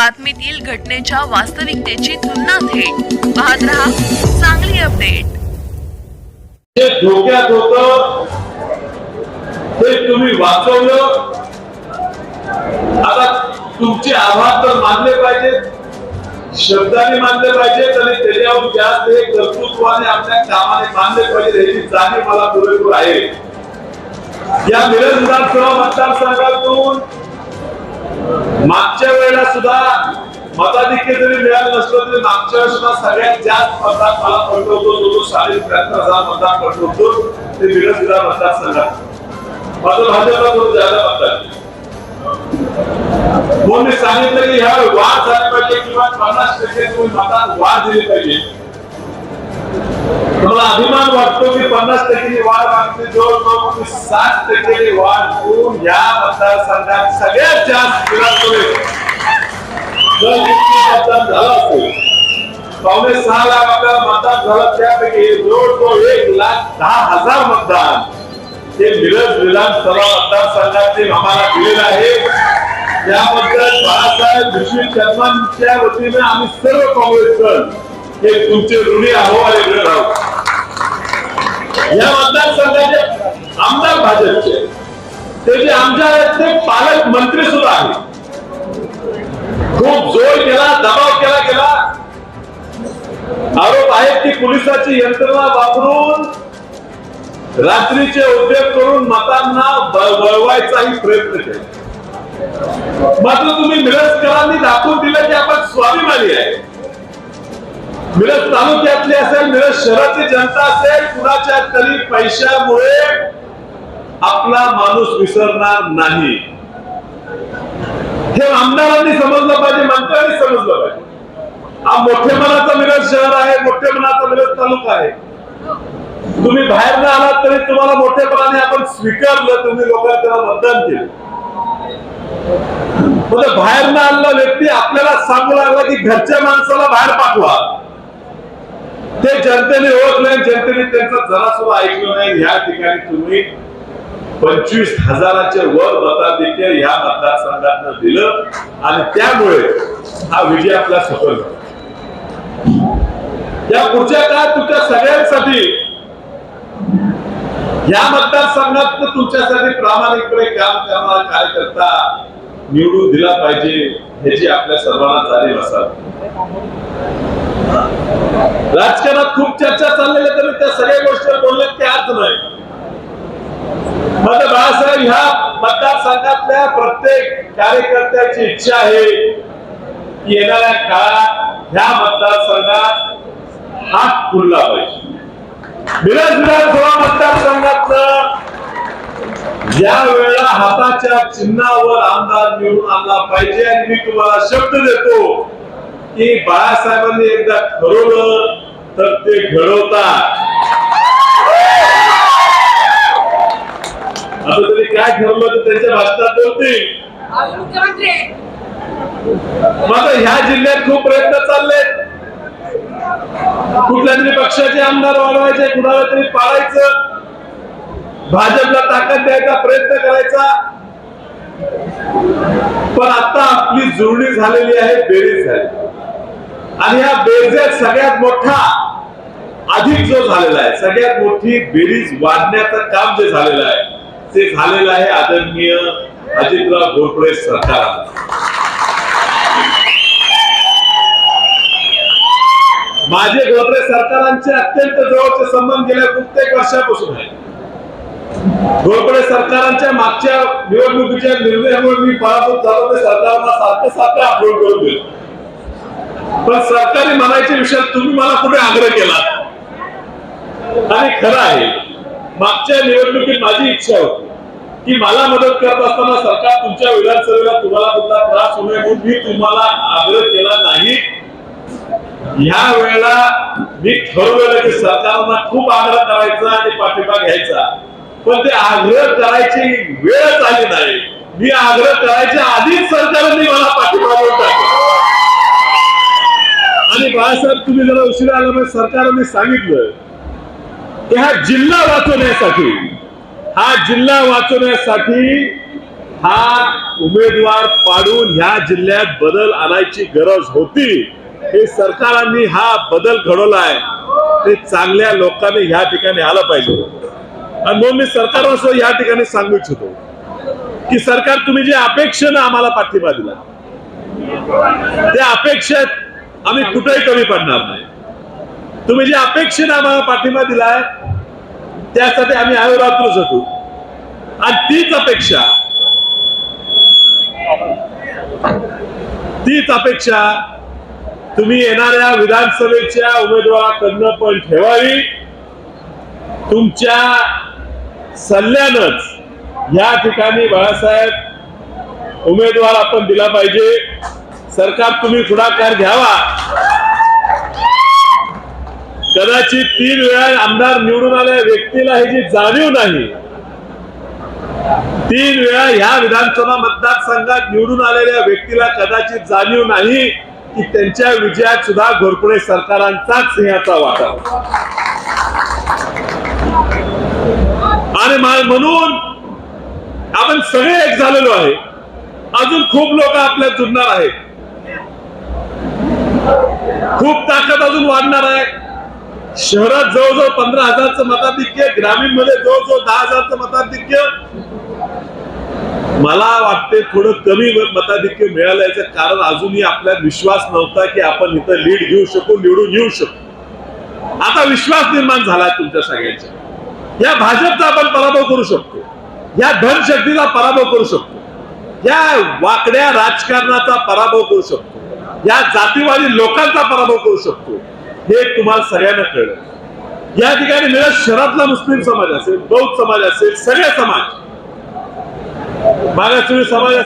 बातमीतील घटनेच्या वास्तविकतेची तुलना थेट. पाहत रहा चांगली अपडेट. धोक्यात होत. ते तुम्ही वाचवलं. आता तुमचे आभार तर मानले पाहिजेत. शब्दाने मानले पाहिजेत आणि त्याच्यावर जास्त हे कर्तृत्वाने आपल्या कामाने मानले पाहिजे याची जाणीव मला पुरेपूर आहे. या मिरज विधानसभा मतदारसंघातून मागच्या वेळेला सुद्धा मताधिक्य जरी मिळालं नसलं तरी मागच्या वेळेला सुद्धा सगळ्यात जास्त मतदार मला पडतो तो साडे त्र्याहत्तर हजार मतदार पडतो होतो ते मिरज विधान मतदारसंघात. मात्र भाजपला कोण जादा मतदार कोणी सांगितलं की ह्या वाढ झाली पाहिजे किंवा पन्नास टक्के तुम्ही मतात वाढ दिली पाहिजे? मला अभिमान वाटतो की पन्नास टक्के वाढ मागते जवळजवळ तुम्ही साठ टक्के वाढ होऊन या मतदारसंघात सगळ्यात जास्त विधानसभेत जर मतदान झालं असेल. पावणे सहा लाख आपल्याला मतदान झालं त्यापैकी जवळजवळ एक लाख दहा हजार मतदान. हे मिरज विधानसभा मतदारसंघाचे आम्हाला दिलेलं आहे. त्याबद्दल बाळासाहेब विश्वित शर्मांच्या वतीने आम्ही सर्व काँग्रेसकर हे तुमचे ऋणी आहो आणि ऋण आहोत. या मतदारसंघाचे आमदार भाजपचे. ते जे आमदार पालक मंत्री सुद्धा आहेत. खूप जोर केला दबाव केला गेला आरोप आहेत की पोलिसाची यंत्रणा वापरून रात्रीचे उद्योग करून मतांना वळवायचाही प्रयत्न केला. मात्र तुम्ही मिरजकरांनी दाखवून दिलं की आपण स्वाभिमानी आहे. मिरज तालुक्यातली असेल मिरज शहराची जनता असेल कुणाच्या तरी पैशामुळे आपला माणूस विसरणार नाही. हे आमदारांनी समजलं पाहिजे मंत्र्यांनी समजलं पाहिजे. हा मोठ्या मनाचा मिरज शहर आहे मोठ्या मनाचा मिरज तालुका आहे. तुम्ही बाहेर न आलात तरी तुम्हाला मोठेपणाने आपण स्वीकारलं तुम्ही लोकांना त्याला मतदान केलं. म्हणजे बाहेर न आणला व्यक्ती आपल्याला सांगू लागला की घरच्या माणसाला बाहेर पाठवा. ते जनतेने ओळखले जनतेने त्यांचा जरा सुद्धा ऐकलं नाही. या ठिकाणी तुम्ही पंचवीस हजाराच्या वर मताधिक्य या मतदारसंघात दिलं. आणि त्यामुळे हा विजय आपला सफल या पुढच्या काळात तुमच्या सगळ्यांसाठी या मतदारसंघात तुमच्यासाठी प्रामाणिकपणे काम करणारा कार्यकर्ता निवडून दिला पाहिजे ह्याची आपल्या सर्वांना जाणीव असावी राजकारणात खूप चर्चा चाललेल्या तरी त्या सगळ्या गोष्टीवर बोलण्यात काही अर्थ नाही. मात्र बाळासाहेब ह्या मतदारसंघातल्या प्रत्येक कार्यकर्त्याची इच्छा आहे की येणाऱ्या काळात ह्या मतदारसंघात हात फुलला पाहिजे. मिरज विधानसभा मतदारसंघातलं या वेळेला हाताच्या चिन्हावर आमदार निवडून आणला पाहिजे आणि मी तुम्हाला शब्द देतो की बाळासाहेबांनी एकदा ठरवलं तर ते घडवतात. आता तरी काय ठरवलं तर त्यांच्या भाषणात बोलतील. मात्र ह्या जिल्ह्यात खूप प्रयत्न चालले कुठल्या तरी पक्षाचे आमदार वाढवायचे कुणाला तरी पाळायचं. भाजपला ताकद द्यायचा प्रयत्न करायचा. पण आता आपली जुळणी झालेली आहे बेरीज झाली आणि ह्या बेरजेत सगळ्यात मोठा अधिक जो झालेला आहे सगळ्यात मोठी बेरीज वाढण्याचं काम जे झालेलं आहे ते झालेलं आहे आदरणीय अजितराव घोरपडे सरकार माझे घोरपडे सरकारांचे अत्यंत जवळचे संबंध गेल्या कित्येक वर्षापासून आहे घोरपडे सरकारांच्या मागच्या निवडणुकीच्या निर्णयामुळे मी पराभूत झालो ते सरकारला सारखं सारखं अपलोड करून दिलं. पण सरकारी म्हणायच्या विषयात तुम्ही मला कुठे आग्रह केला? आणि खरं आहे मागच्या निवडणुकीत माझी इच्छा होती की मला मदत करत असताना सरकार तुमच्या विधानसभेला तुम्हाला कुठला त्रास होऊ नये म्हणून मी तुम्हाला आग्रह केला नाही. ह्या वेळेला मी ठरवलेलं की सरकारला खूप आग्रह करायचा आणि पाठिंबा घ्यायचा. पण ते आग्रह करायची वेळच आली नाही. मी आग्रह करायच्या आधीच सरकारने मला पाठिंबा देऊन टाकला. आणि बाळासाहेब तुम्ही जरा उशिरा आल्यामुळे सरकारने सांगितलं की हा जिल्हा वाचवण्यासाठी हा जिल्हा वाचवण्यासाठी हा उमेदवार पाडून ह्या जिल्ह्यात बदल आणायची गरज होती. हे सरकारांनी हा बदल घडवलाय. ते चांगल्या लोकांनी ह्या ठिकाणी आलं पाहिजे. आणि म्हणून मी सरकारला या ठिकाणी सांगू इच्छितो की सरकार तुम्ही जे अपेक्षेनं आम्हाला पाठिंबा दिला त्या अपेक्षेत आम्ही कुठेही कमी पडणार नाही. तुम्ही जे अपेक्षेने आम्हाला पाठिंबा दिलाय त्यासाठी आम्ही अहोरात्र झटू आणि तीच अपेक्षा तीच अपेक्षा तुम्ही येणाऱ्या विधानसभेच्या उमेदवाराकडनं पण ठेवावी. तुमच्या सल्ल्यानंच या ठिकाणी बाळासाहेब उमेदवार आपण दिला पाहिजे. सरकार तुम्ही पुढाकार घ्यावा. कदाचित तीन वेळा आमदार निवडून आलेल्या व्यक्तीला ह्याची जाणीव नाही. तीन वेळा ह्या विधानसभा मतदारसंघात निवडून आलेल्या व्यक्तीला कदाचित जाणीव नाही की त्यांच्या विजयात सुद्धा घोरपडे सरकारांचाच सिंहाचा वाटा. आणि म्हणून आपण सगळे एक झालेलो आहे. अजून खूप लोक आपल्या जुडणार आहेत. खूप ताकद अजून वाढणार आहे. शहरात जवळजवळ पंधरा हजारचं मताधिक्य ग्रामीणमध्ये जवळजवळ दहा हजारचं मताधिक्य. मला वाटते थोडं कमी मताधिक्य मिळालं याचं कारण अजूनही आपल्यात विश्वास नव्हता की आपण इथं लीड घेऊ शकू निवडून येऊ शकू. आता विश्वास निर्माण झाला तुमच्या सगळ्यांच्या या भाजपचा आपण पराभव करू शकतो. या धनशक्तीचा पराभव करू शकतो. या वाकड्या राजकारणाचा पराभव करू शकतो. या जातीवादी लोकांचा पराभव करू शकतो. हे तुम्हाला सगळ्यांना कळलं. या ठिकाणी मिळत शहरातला मुस्लिम समाज असेल बौद्ध समाज असेल सगळे समाज. मागास समाज